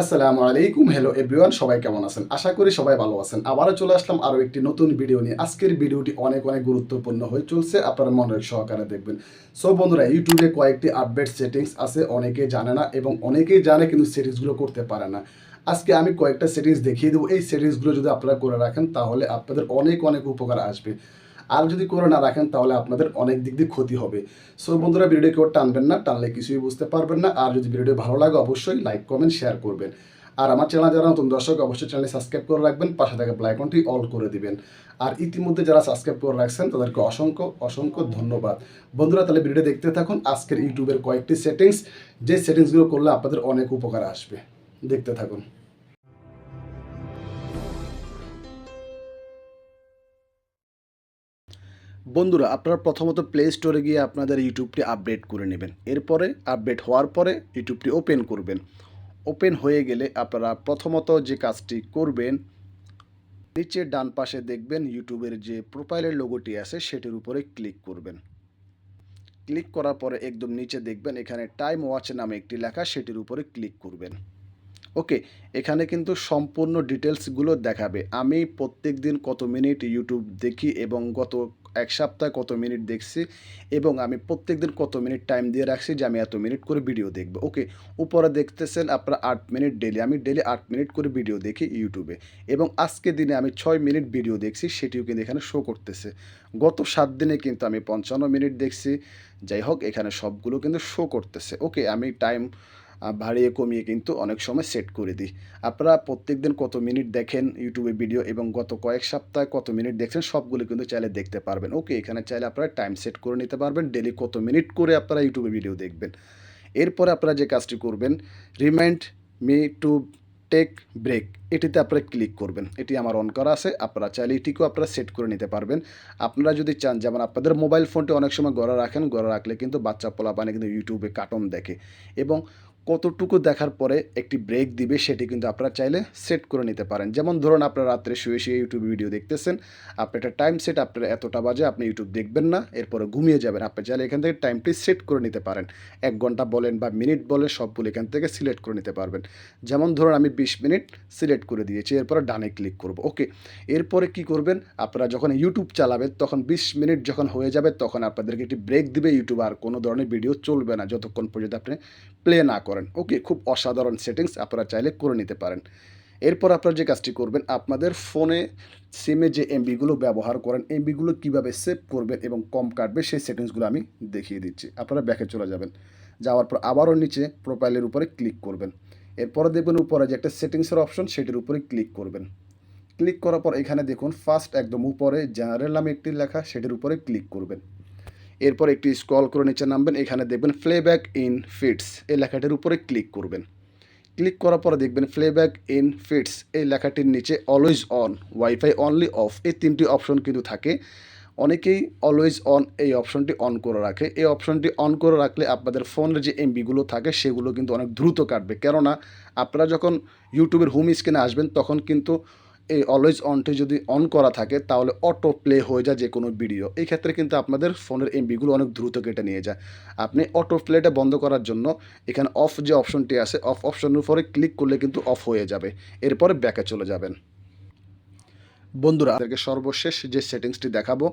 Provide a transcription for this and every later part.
আসসালামু আলাইকুম। Hello everyone সবাই কেমন আছেন? আশা করি সবাই ভালো আছেন। আবারও চলে আসলাম আরও একটি নতুন ভিডিও নিয়ে। আজকের ভিডিওটি অনেক অনেক গুরুত্বপূর্ণ হয়ে চলছে। আপনারা মনের সহকারে দেখবেন। সো বন্ধুরা ইউটিউবে কয়েকটি আপডেট সেটিংস আছে। অনেকেই জানে না এবং অনেকেই জানে কিন্তু সেটিংসগুলো করতে পারে না। আজকে আমি কয়েকটা সেটিংস দেখিয়ে দেবো। এই সেটিংসগুলো যদি আপনারা করে রাখেন, তাহলে আপনাদের অনেক অনেক উপকার আসবে। আর যদি করে না রাখেন, তাহলে আপনাদের অনেক দিক দিয়ে ক্ষতি হবে। সো বন্ধুরা ভিডিও কেউ টানবেন না, টানলে কিছুই বুঝতে পারবেন না। আর যদি ভিডিও ভালো লাগে, অবশ্যই লাইক কমেন্ট শেয়ার করবেন। আর আমার চ্যানেল যারা নতুন দর্শক, অবশ্যই চ্যানেল সাবস্ক্রাইব করে রাখবেন, পাশে থাকা ব্লাইকনটি অল করে দিবেন। আর ইতিমধ্যে যারা সাবস্ক্রাইব করে রাখছেন, তাদেরকে অসংখ্য অসংখ্য ধন্যবাদ। বন্ধুরা, তাহলে ভিডিও দেখতে থাকুন। আজকের ইউটিউবের কয়েকটি সেটিংস যে সেটিংসগুলো করলে আপনাদের অনেক উপকার আসবে। দেখতে থাকুন। বন্ধুরা, আপনারা প্রথমত প্লে স্টোরে গিয়ে আপনাদের ইউটিউবটি আপডেট করে নেবেন। এরপরে আপডেট হওয়ার পরে ইউটিউবটি ওপেন করবেন। ওপেন হয়ে গেলে আপনারা প্রথমত যে কাজটি করবেন নিচে ডান পাশে দেখবেন ইউটিউবের যে প্রোফাইলের লোগোটি আছে, সেটির উপরে ক্লিক করবেন। ক্লিক করার পরে একদম নিচে দেখবেন এখানে টাইম ওয়াচ নামে একটি লেখা, সেটির উপরে ক্লিক করবেন। ওকে এখানে কিন্তু সম্পূর্ণ ডিটেলসগুলো দেখাবে। আমি প্রত্যেক দিন কত মিনিট ইউটিউব দেখি এবং গত এক সপ্তাহে কত মিনিট দেখছি এবং আমি প্রত্যেক দিন কত মিনিট টাইম দিয়ে রাখছি যে আমি এত মিনিট করে ভিডিও দেখব। ওকে উপরে দেখতেছেন আপনারা আট মিনিট ডেলি আমি ডেলি আট মিনিট করে ভিডিও দেখি ইউটিউবে এবং আজকে দিনে আমি ছয় মিনিট ভিডিও দেখছি, সেটিও কিন্তু এখানে শো করতেছে। গত সাত দিনে কিন্তু আমি পঞ্চান্ন মিনিট দেখছি। যাই হোক, এখানে সবগুলো কিন্তু শো করতেছে। ওকে আমি টাইম বাড়িয়ে কমিয়ে কিন্তু অনেক সময় সেট করে দিই। আপনারা প্রত্যেক দিন কত মিনিট দেখেন ইউটিউবে ভিডিও এবং গত কয়েক সপ্তাহে কত মিনিট দেখছেন, সবগুলো কিন্তু চাইলে দেখতে পারবেন। ওকে এখানে চাইলে আপনারা টাইম সেট করে নিতে পারবেন। ডেলি কত মিনিট করে আপনারা ইউটিউবে ভিডিও দেখবেন। এরপরে আপনারা যে কাজটি করবেন remind me to take break এটিতে আপনারা ক্লিক করবেন। এটি আমার অন করা আছে। আপনারা চাইলে এটিকেও আপনারা সেট করে নিতে পারবেন। আপনারা যদি চান, যেমন আপনাদের মোবাইল ফোনটি অনেক সময় গড়া রাখেন, গড়া রাখলে কিন্তু বাচ্চা পোলা পানি কিন্তু ইউটিউবে কার্টুন দেখে এবং কতটুকু দেখার পরে একটি ব্রেক দিবে সেটি কিন্তু আপনারা চাইলে সেট করে নিতে পারেন। যেমন ধরুন, আপনারা রাত্রে শুয়ে শুয়ে ইউটিউব ভিডিও দেখতেছেন, আপনি একটা টাইম সেট আপনার এতটা বাজে, আপনি ইউটিউব দেখবেন না, এরপরে ঘুমিয়ে যাবেন। আপনি চাইলে এখান থেকে টাইমটি সেট করে নিতে পারেন। এক ঘণ্টা বলেন বা মিনিট বলেন, সবগুলো এখান থেকে সিলেক্ট করে নিতে পারবেন। যেমন ধরুন, আমি বিশ মিনিট সিলেক্ট করে দিয়েছি, এরপরে ডানে ক্লিক করব। ওকে এরপরে কি করবেন? আপনারা যখন ইউটিউব চালাবেন, তখন বিশ মিনিট যখন হয়ে যাবে, তখন আপনাদেরকে একটি ব্রেক দিবে ইউটিউব আর কোনো ধরনের ভিডিও চলবে না যতক্ষণ পর্যন্ত আপনি প্লে না করেন। ওকে খুব অসাধারণ সেটিংস আপনারা চাইলে করে নিতে পারেন। এরপর আপনারা যে কাজটি করবেন, আপনাদের ফোনে সিমে যে এমবিগুলো ব্যবহার করেন এমবিগুলো কীভাবে সেভ করবেন এবং কম কাটবে, সেই সেটিংসগুলো আমি দেখিয়ে দিচ্ছি। আপনারা ব্যাকে চলে যাবেন। যাওয়ার পর আবারও নিচে প্রোফাইলের উপরে ক্লিক করবেন। এরপরে দেখবেন উপরে যে একটা সেটিংসের অপশন সেটির উপরে ক্লিক করবেন। ক্লিক করার পর এখানে দেখুন ফার্স্ট একদম উপরে জেনারেল নামে একটি লেখা, সেটির উপরে ক্লিক করবেন। এরপর একটি স্ক্রল করে নিচে নামবেন, এখানে দেখবেন প্লেব্যাক ইন ফিটস এই লেখাটির উপরে ক্লিক করবেন। ক্লিক করার পরে দেখবেন প্লেব্যাক ইন ফিটস এই লেখাটির নিচে always on wifi only off এই তিনটি অপশন কিন্তু থাকে। অনেকেই অলওয়েজ অন এই অপশনটি অন করে রাখে। এই অপশনটি অন করে রাখলে আপনাদের ফোনের যে এমবিগুলো থাকে, সেগুলো কিন্তু অনেক দ্রুত কাটবে। কেননা, আপনারা যখন ইউটিউবের হোম স্ক্রিনে আসবেন, তখন কিন্তু এই অলওয়েজ অনটি যদি অন করা থাকে, তাহলে অটো প্লে হয়ে যায় যে কোনো ভিডিও এই ক্ষেত্রে কিন্তু আপনাদের ফোনের এমবিগুলো অনেক দ্রুত কেটে নিয়ে যায়। আপনি অটো প্লেটা বন্ধ করার জন্য এখানে অফ যে অপশনটি আছে অফ অপশনের উপরে ক্লিক করলে কিন্তু অফ হয়ে যাবে। এরপরে ব্যাকে চলে যাবেন। বন্ধুরা আপনাদেরকে সর্বশেষ যে সেটিংসটি দেখাবো,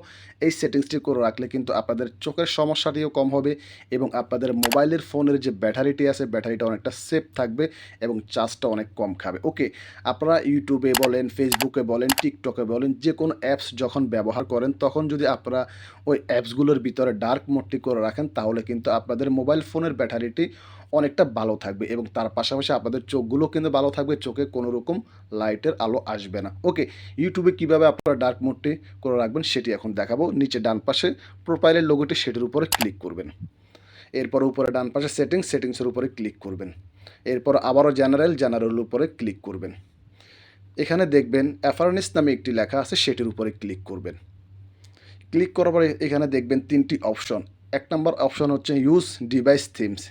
এই সেটিংসটি করে রাখলে কিন্তু আপনাদের চোখের সমস্যাটিও কম হবে এবং আপনাদের মোবাইলের ফোনের যে ব্যাটারিটি আছে, ব্যাটারিটা অনেকটা সেফ থাকবে এবং চার্জটা অনেক কম খাবে। ওকে আপনারা ইউটিউবে বলেন ফেসবুকে বলেন টিকটকে বলেন, যে কোনো অ্যাপস যখন ব্যবহার করেন, তখন যদি আপনারা ওই অ্যাপসগুলোর ভিতরে ডার্ক মোডটি করে রাখেন, তাহলে কিন্তু আপনাদের মোবাইল ফোনের ব্যাটারিটি অনেকটা ভালো থাকবে এবং তার পাশাপাশি আপনাদের চোখগুলো কিন্তু ভালো থাকবে, চোখে কোনো রকম লাইটের আলো আসবে না। ওকে ইউটিউবে কীভাবে আপনারা ডার্ক মোডটি করে রাখবেন সেটি এখন দেখাবো। নিচে ডান পাশে প্রোফাইলের লোগোটি সেটির উপরে ক্লিক করবেন। এরপর উপরে ডান পাশে সেটিংস সেটিংসের উপরে ক্লিক করবেন। এরপর আবারও জেনারেল জেনারেল উপরে ক্লিক করবেন। এখানে দেখবেন অ্যাফারনেস নামে একটি লেখা আছে, সেটির উপরে ক্লিক করবেন। ক্লিক করার পরে এখানে দেখবেন তিনটি অপশন এক নম্বর অপশন হচ্ছে ইউজ ডিভাইস থিমস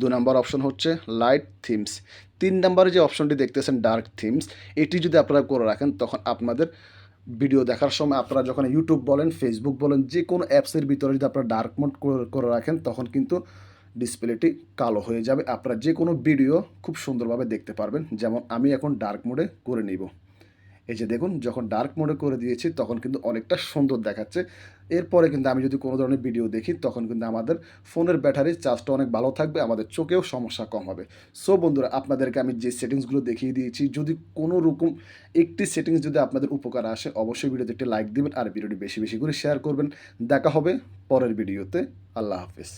দু নম্বর অপশন হচ্ছে লাইট থিমস তিন নম্বরে যে অপশনটি দেখতেছেন ডার্ক থিমস এটি যদি আপনারা করে রাখেন, তখন আপনাদের ভিডিও দেখার সময় আপনারা যখন ইউটিউব বলেন ফেসবুক বলেন, যে কোনো অ্যাপসের ভিতরে যদি আপনারা ডার্ক মোড করে রাখেন, তখন কিন্তু ডিসপ্লেটি কালো হয়ে যাবে। আপনারা যে কোনো ভিডিও খুব সুন্দরভাবে দেখতে পারবেন। যেমন আমি এখন ডার্ক মোডে করে নিব। এই যে দেখুন, যখন ডার্ক মোডে করে দিয়েছি, তখন কিন্তু অনেকটা সুন্দর দেখাচ্ছে। এরপরে কিন্তু আমি যদি কোনো ধরনের ভিডিও দেখি, তখন কিন্তু আমাদের ফোনের ব্যাটারির চার্জটা অনেক ভালো থাকবে, আমাদের চোখেও সমস্যা কম হবে। সো বন্ধুরা, আপনাদেরকে আমি যে সেটিংসগুলো দেখিয়ে দিয়েছি, যদি কোনো রকম একটি সেটিংস যদি আপনাদের উপকার আসে, অবশ্যই ভিডিওতে একটি লাইক দিবেন, আর ভিডিওটি বেশি বেশি করে শেয়ার করবেন। দেখা হবে পরের ভিডিওতে আল্লাহ হাফিজ।